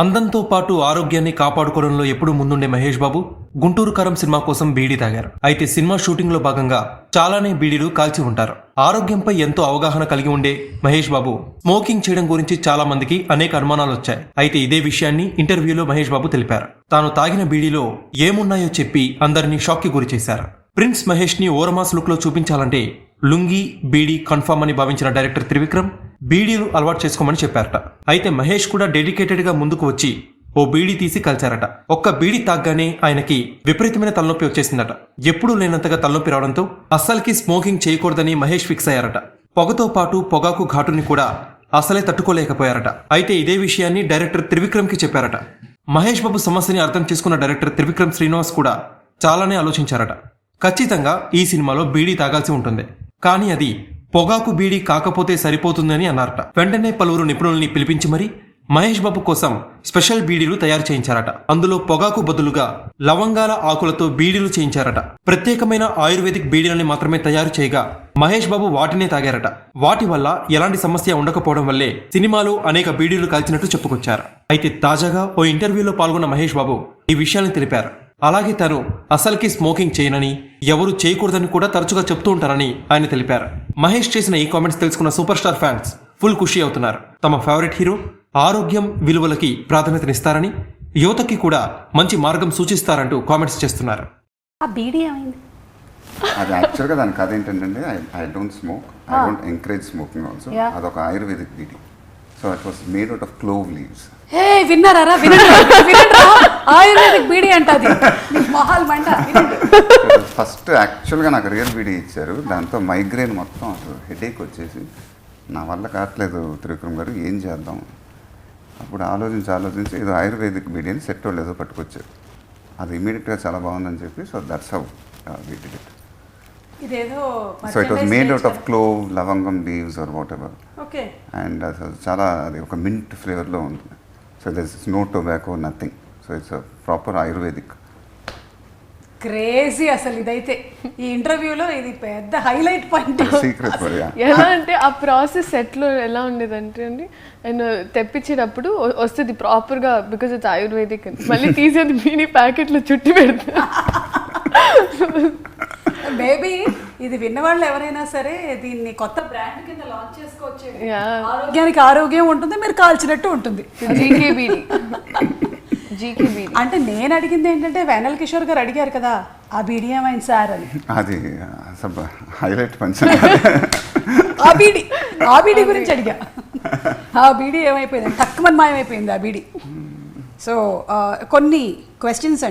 అందంతో పాటు ఆరోగ్యాన్ని కాపాడుకోవడంలో ఎప్పుడూ ముందుండే మహేష్ బాబు గుంటూరు కరం సినిమా కోసం బీడీ తాగారు. అయితే సినిమా షూటింగ్లో భాగంగా చాలానే బీడీలు కాల్చి ఉంటారు. ఆరోగ్యంపై ఎంతో అవగాహన కలిగి ఉండే మహేష్ బాబు స్మోకింగ్ చేయడం గురించి చాలా మందికి అనేక అనుమానాలు వచ్చాయి. అయితే ఇదే విషయాన్ని ఇంటర్వ్యూలో మహేష్ బాబు తెలిపారు. తాను తాగిన బీడీలో ఏమున్నాయో చెప్పి అందరినీ షాక్కి గురి చేశారు. ప్రిన్స్ మహేష్ని ఓరమాస్ లుక్లో చూపించాలంటే లుంగి బీడీ కన్ఫర్మ్ అని భావించిన డైరెక్టర్ త్రివిక్రమ్ బీడీలు అలవాటు చేసుకోమని చెప్పారట. అయితే మహేష్ కూడా డెడికేటెడ్గా ముందుకు వచ్చి ఓ బీడీ తీసి కలిచారట. ఒక్క బీడీ తాగ్గానే ఆయనకి విపరీతమైన తలనొప్పి వచ్చేసిందట. ఎప్పుడూ లేనంతగా తలనొప్పి రావడంతో అస్సలకి స్మోకింగ్ చేయకూడదని మహేష్ ఫిక్స్ అయ్యారట. పొగతో పాటు పొగాకు ఘాటుని కూడా అసలే తట్టుకోలేకపోయారట. అయితే ఇదే విషయాన్ని డైరెక్టర్ త్రివిక్రమ్కి చెప్పారట. మహేష్ బాబు సమస్యని అర్థం చేసుకున్న డైరెక్టర్ త్రివిక్రమ్ శ్రీనివాస్ కూడా చాలానే ఆలోచించారట. ఖచ్చితంగా ఈ సినిమాలో బీడీ తాగాల్సి ఉంటుంది. కానీ అది పొగాకు బీడీ కాకపోతే సరిపోతుందని అన్నారట. వెంటనే పలువురు నిపుణుల్ని పిలిపించి మరి మహేష్ బాబు కోసం స్పెషల్ బీడీలు తయారు చేయించారట. అందులో పొగాకు బదులుగా లవంగాల ఆకులతో బీడీలు చేయించారట. ప్రత్యేకమైన ఆయుర్వేదిక్ బీడీలని మాత్రమే తయారు చేయగా మహేష్ బాబు వాటినే తాగారట. వాటి వల్ల ఎలాంటి సమస్య ఉండకపోవడం వల్లే సినిమాలో అనేక బీడీలు కాల్చినట్టు చెప్పుకొచ్చారు. అయితే తాజాగా ఓ ఇంటర్వ్యూలో పాల్గొన్న మహేష్ బాబు ఈ విషయాన్ని తెలిపారు. అలాగే తను అసలుకి స్మోకింగ్ చేయనని ఎవరు చేయకూడదని కూడా తరచుగా చెప్తూ ఉంటారని ఆయన తెలిపారు. మహేష్ చేసిన ఈ కామెంట్స్ తెలుసుకున్న సూపర్ స్టార్ ఫ్యాన్స్ ఫుల్ ఖుషి అవుతున్నారు. తమ ఫేవరెట్ హీరో ఆరోగ్యం విలువలకి ప్రాధాన్యతనిస్తారని యువతకి కూడా మంచి మార్గం సూచిస్తారంటూ కామెంట్స్ చేస్తున్నారు. ఆ బీడీ ఏమైంది? అది యాక్చువల్గా దాని కథ ఏంటంటే I I don't smoke I don't encourage smoking also. అదొక ayurvedic beedi. So it was made out of clove leaves hey విన్నారా ఆయుర్వేదిక్ బీడీ అంట అది. మొహాలు మంట. ఫస్ట్ యాక్చువల్గా నాకు రియల్ బీడీ ఇచ్చారు. దాంతో మైగ్రేన్ మొత్తం అసలు హెడేక్ వచ్చేసి నా వల్ల కావట్లేదు త్రివిక్రమ్ గారు ఏం చేద్దాం? అప్పుడు ఆలోచించి ఆలోచించి ఏదో ఆయుర్వేదిక్ బీడీ అని సెట్ వాళ్ళు ఏదో పట్టుకొచ్చారు. అది ఇమీడియట్గా చాలా బాగుందని చెప్పి so that's how beedi it ఇదేదో so it was made out of clove లవంగం leaves or whatever okay and అసలు చాలా అది ఒక మింట్ ఫ్లేవర్లో ఉంటుంది so this is no tobacco nothing so it's proper ayurvedic crazy అసలు ఇదైతే. ఈ ఇంటర్వ్యూలో ఇది పెద్ద హైలైట్ పాయింట్. సీక్రెట్ ఎలా అంటే ఆ ప్రాసెస్ సెట్లో ఎలా ఉండేదంటే అండి ఆయన తెప్పించేటప్పుడు వస్తుంది ప్రాపర్గా బికాజ్ ఇట్స్ ఆయుర్వేదిక్ అని మళ్ళీ తీసేది మీని ప్యాకెట్లో చుట్టి పెడతా. ఇది విన్నవాళ్ళు ఎవరైనా సరే దీన్ని కొత్త బ్రాండ్ కింద లాంచ్ చేసుకోవచ్చు. ఆరోగ్యానికి ఆరోగ్యం ఉంటుంది మీరు కాల్చినట్టు ఉంటుంది. జీకేబీడి. జీకేబీడి. అంటే నేను అడిగింది ఏంటంటే వేనల్ కిషోర్ గారు అడిగారు కదా ఆ బీడీ ఏమైంది సార్ అని. అది హైలైట్ పంచం ఆ బీడీ ఆ బీడీ గురించి అడిగా. ఆ బీడీ ఏమైపోయింది? తక్కువ మాయమైపోయింది ఆ బీడీ. సో కొన్ని క్వశ్చన్స్ అండి.